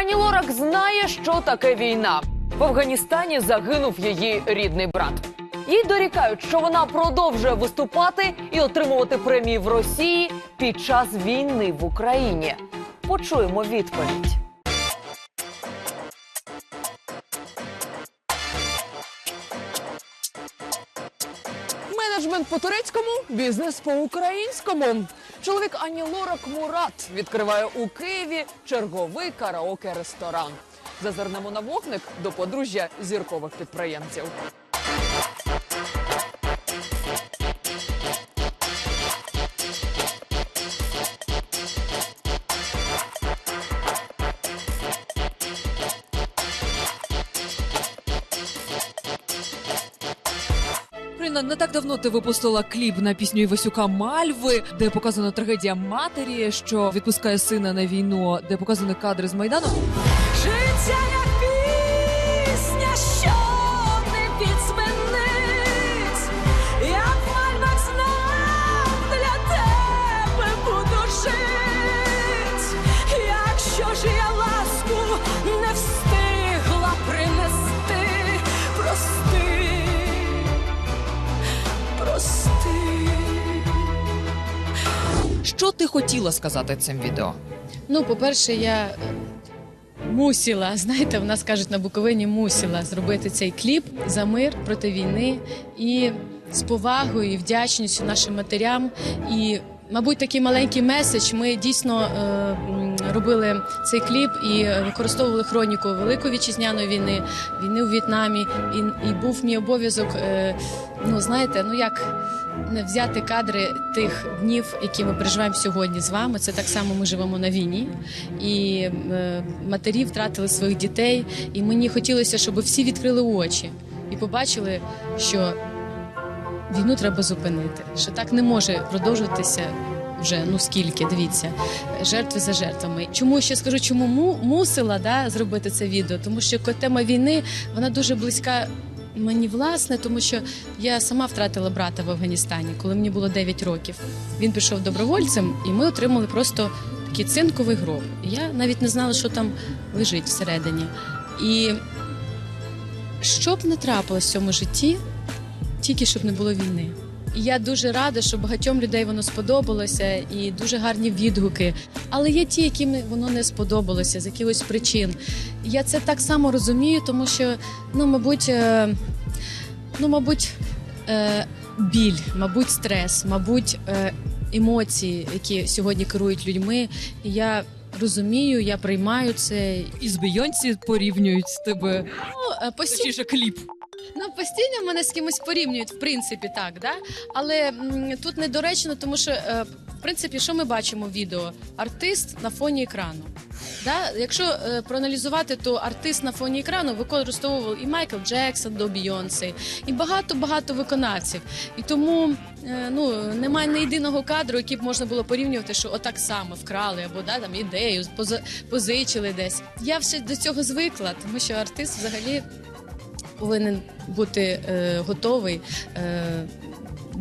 Ані Лорак знає, що таке війна. В Афганістані загинув її рідний брат. Їй дорікають, що вона продовжує виступати і отримувати премії в Росії під час війни в Україні. Почуємо відповідь. Менеджмент по турецькому, бізнес по українському. Чоловік Ані Лорак Мурат відкриває у Києві черговий караоке-ресторан. Зазирнемо на вогник до подружжя зіркових підприємців. Україна, не так давно ти випустила кліп на пісню Івасюка Мальви, де показана трагедія матері, що відпускає сина на війну, де показані кадри з майдану. Життя як Що ти хотіла сказати цим відео? Ну, по-перше, я е, мусила, знаєте, в нас кажуть на Буковині, мусила зробити цей кліп за мир проти війни і з повагою і вдячністю нашим матерям. І, мабуть, такий маленький меседж. Ми дійсно е, робили цей кліп і використовували хроніку Великої вітчизняної війни, війни у В'єтнамі. І, і був мій обов'язок, е, ну знаєте, ну як не взяти кадри тих днів, які ми переживаємо сьогодні з вами. Це так само ми живемо на війні, і е, матері втратили своїх дітей. І мені хотілося, щоб всі відкрили очі і побачили, що війну треба зупинити, що так не може продовжуватися. Вже ну скільки, дивіться, жертви за жертвами. Чому ще скажу, чому му, мусила да, зробити це відео? Тому що тема війни вона дуже близька мені власне, тому що я сама втратила брата в Афганістані, коли мені було 9 років. Він пішов добровольцем, і ми отримали просто такий цинковий гроб. Я навіть не знала, що там лежить всередині. І що б не трапилось в цьому житті, тільки щоб не було війни. І я дуже рада, що багатьом людей воно сподобалося, і дуже гарні відгуки. Але є ті, яким воно не сподобалося з якихось причин. Я це так само розумію, тому що, ну, мабуть, е, ну, мабуть, е, біль, мабуть, стрес, мабуть, е, емоції, які сьогодні керують людьми. І я розумію, я приймаю це. І з Бейонсі порівнюють з тебе Ну, постійно кліп. Ну, постійно мене з кимось порівнюють, в принципі, так, да? але м, тут недоречно, тому що, е, в принципі, що ми бачимо в відео? Артист на фоні екрану. Да? Якщо е, проаналізувати, то артист на фоні екрану використовував і Майкл Джексон до Бійонси, і багато-багато виконавців. І тому е, ну, немає не єдиного кадру, який б можна було порівнювати, що отак само вкрали або да, там, ідею, поза- позичили десь. Я все до цього звикла, тому що артист взагалі повинен бути е, готовий е,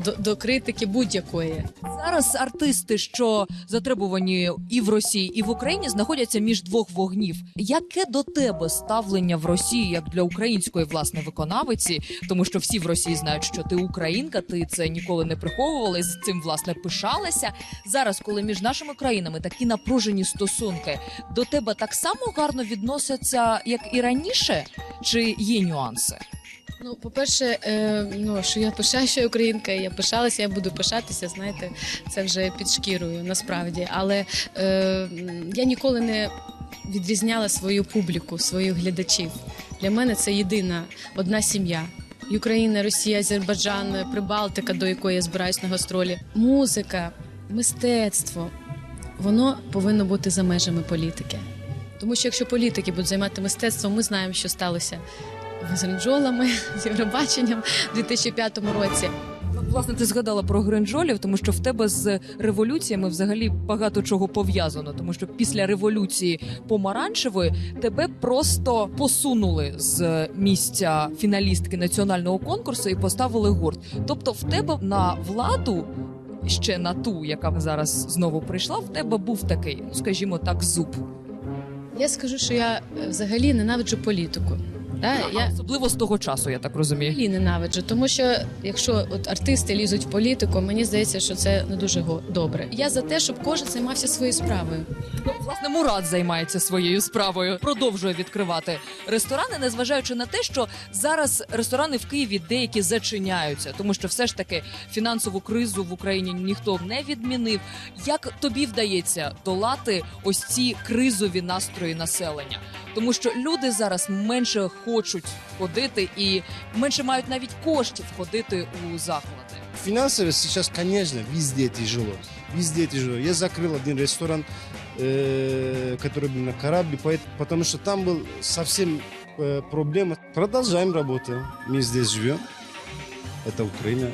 до, до критики будь-якої. Зараз артисти, що затребувані і в Росії, і в Україні, знаходяться між двох вогнів. Яке до тебе ставлення в Росії як для української власне виконавиці? Тому що всі в Росії знають, що ти українка, ти це ніколи не приховувала, і з цим власне пишалася. Зараз, коли між нашими країнами такі напружені стосунки, до тебе так само гарно відносяться, як і раніше, чи є нюанси? Ну, по-перше, е, ну що я пишаю, що я українка, я пишалася, я буду пишатися. Знаєте, це вже під шкірою насправді. Але е, я ніколи не відрізняла свою публіку, своїх глядачів. Для мене це єдина одна сім'я. Україна, Росія, Азербайджан, Прибалтика, до якої я збираюсь на гастролі. Музика, мистецтво воно повинно бути за межами політики. Тому що якщо політики будуть займати мистецтвом, ми знаємо, що сталося з Ренджолами, з Євробаченням у 2005 році. Власне, ти згадала про гринджолів, тому що в тебе з революціями взагалі багато чого пов'язано. Тому що після революції помаранчевої тебе просто посунули з місця фіналістки національного конкурсу і поставили гурт. Тобто, в тебе на владу. Ще на ту, яка зараз знову прийшла, в тебе був такий, ну скажімо так, зуб. Я скажу, що я е, взагалі ненавиджу політику. Да? Я Особливо з того часу, я так розумію. взагалі ненавиджу, тому що якщо от артисти лізуть в політику, мені здається, що це не дуже добре. Я за те, щоб кожен займався своєю справою. Ну, власне, Мурат займається своєю справою, продовжує відкривати ресторани, незважаючи на те, що зараз ресторани в Києві деякі зачиняються, тому що все ж таки фінансову кризу в Україні ніхто не відмінив. Як тобі вдається долати ось ці кризові настрої населення? Тому що люди зараз менше хочуть ходити і менше мають навіть коштів ходити у заклади. Финансово сейчас, конечно, везде тяжело Везде тяжело. Я закрыл один ресторан, э, который был на корабле, поэт- потому что там был совсем э, проблема. Продолжаем работу. Мы здесь живем. Это Украина.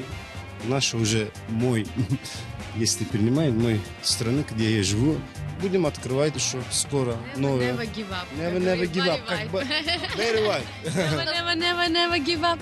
Наша уже мой, если принимает, мой страны, где я живу. Будем открывать еще скоро новые. Never give up. Never, never give up. Как бы, very well. Never, never, never, never give up.